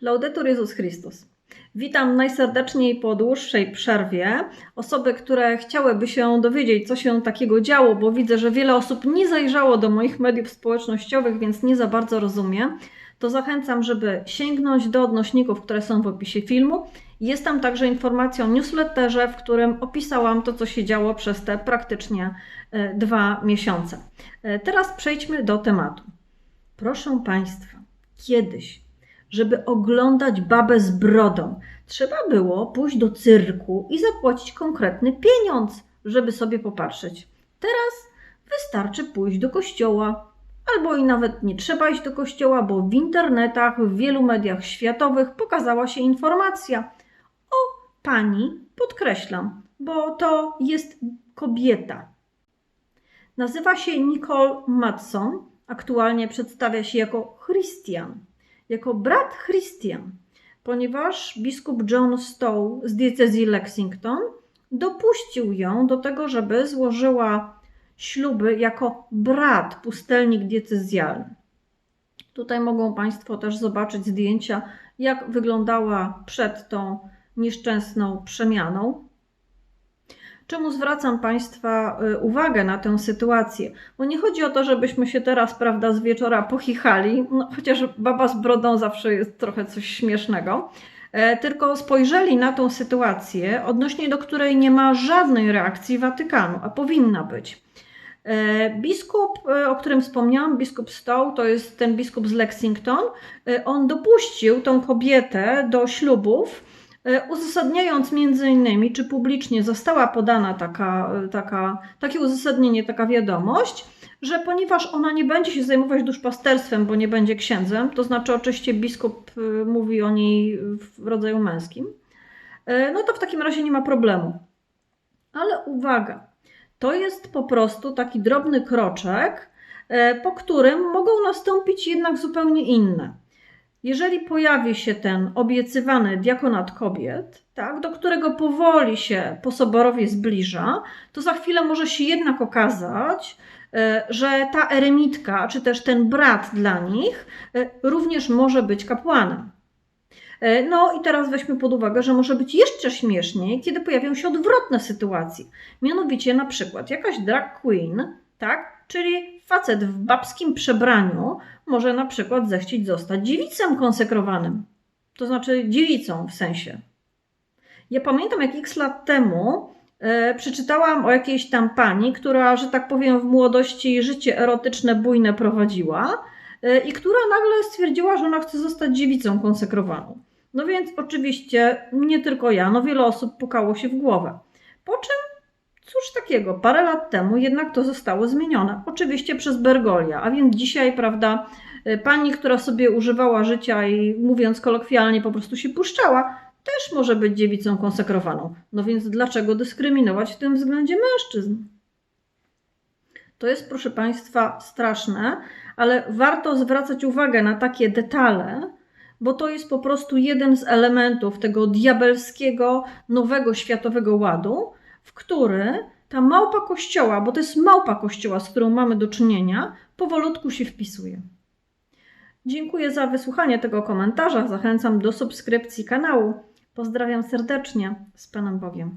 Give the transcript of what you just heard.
Laudetur Jezus Chrystus. Witam najserdeczniej po dłuższej przerwie. Osoby, które chciałyby się dowiedzieć, co się takiego działo, bo widzę, że wiele osób nie zajrzało do moich mediów społecznościowych, więc nie za bardzo rozumie, to zachęcam, żeby sięgnąć do odnośników, które są w opisie filmu. Jest tam także informacja o newsletterze, w którym opisałam to, co się działo przez te praktycznie e, dwa miesiące. E, Teraz przejdźmy do tematu. Proszę Państwa, kiedyś żeby oglądać babę z brodą, trzeba było pójść do cyrku i zapłacić konkretny pieniądz, żeby sobie popatrzeć. Teraz wystarczy pójść do kościoła, albo i nawet nie trzeba iść do kościoła, bo w internetach, w wielu mediach światowych pokazała się informacja o pani, podkreślam, bo to jest kobieta. Nazywa się Nicole Matson, aktualnie przedstawia się jako Christian jako brat Christian, ponieważ biskup John Stowe z diecezji Lexington dopuścił ją do tego, żeby złożyła śluby jako brat pustelnik diecezjalny. Tutaj mogą Państwo też zobaczyć zdjęcia, jak wyglądała przed tą nieszczęsną przemianą. Czemu zwracam Państwa y, uwagę na tę sytuację? Bo nie chodzi o to, żebyśmy się teraz, prawda, z wieczora pochichali, no, chociaż baba z brodą zawsze jest trochę coś śmiesznego, e, tylko spojrzeli na tą sytuację, odnośnie do której nie ma żadnej reakcji Watykanu, a powinna być. E, biskup, e, o którym wspomniałam, biskup Stowe, to jest ten biskup z Lexington, on dopuścił tą kobietę do ślubów, uzasadniając między innymi, czy publicznie została podana taka, e, taka, takie uzasadnienie, taka wiadomość, że ponieważ ona nie będzie się zajmować duszpasterstwem, bo nie będzie księdzem, to znaczy oczywiście biskup e, mówi o niej w rodzaju męskim, no to w takim razie nie ma problemu. Ale uwaga, to jest po prostu taki drobny kroczek, po którym mogą nastąpić jednak zupełnie inne. Jeżeli pojawi się ten obiecywany diakonat kobiet, tak, do którego powoli się po soborowie zbliża, to za chwilę może się jednak okazać, e, że ta eremitka, czy też ten brat dla nich e, również może być kapłanem. E, no i teraz weźmy pod uwagę, że może być jeszcze śmieszniej, kiedy pojawią się odwrotne sytuacje. Mianowicie na przykład jakaś drag queen, tak, czyli facet w babskim przebraniu może na przykład zechcieć zostać dziewicem konsekrowanym. To znaczy dziewicą w sensie. Ja pamiętam, jak x lat temu e, przeczytałam o jakiejś tam pani, która, że tak powiem, w młodości życie erotyczne, bujne prowadziła e, i która nagle stwierdziła, że ona chce zostać dziewicą konsekrowaną. No więc oczywiście nie tylko ja, no wiele osób pukało się w głowę. Po czym Cóż takiego, parę lat temu jednak to zostało zmienione. Oczywiście przez Bergolia, a więc dzisiaj, prawda, y, pani, która sobie używała życia i mówiąc kolokwialnie po prostu się puszczała, też może być dziewicą konsekrowaną. No więc dlaczego dyskryminować w tym względzie mężczyzn? To jest, proszę Państwa, straszne, ale warto zwracać uwagę na takie detale, bo to jest po prostu jeden z elementów tego diabelskiego, nowego światowego ładu, w który ta małpa kościoła, bo to jest małpa kościoła, z którą mamy do czynienia, powolutku się wpisuje. Dziękuję za wysłuchanie tego komentarza. Zachęcam do subskrypcji kanału. Pozdrawiam serdecznie z Panem Bogiem.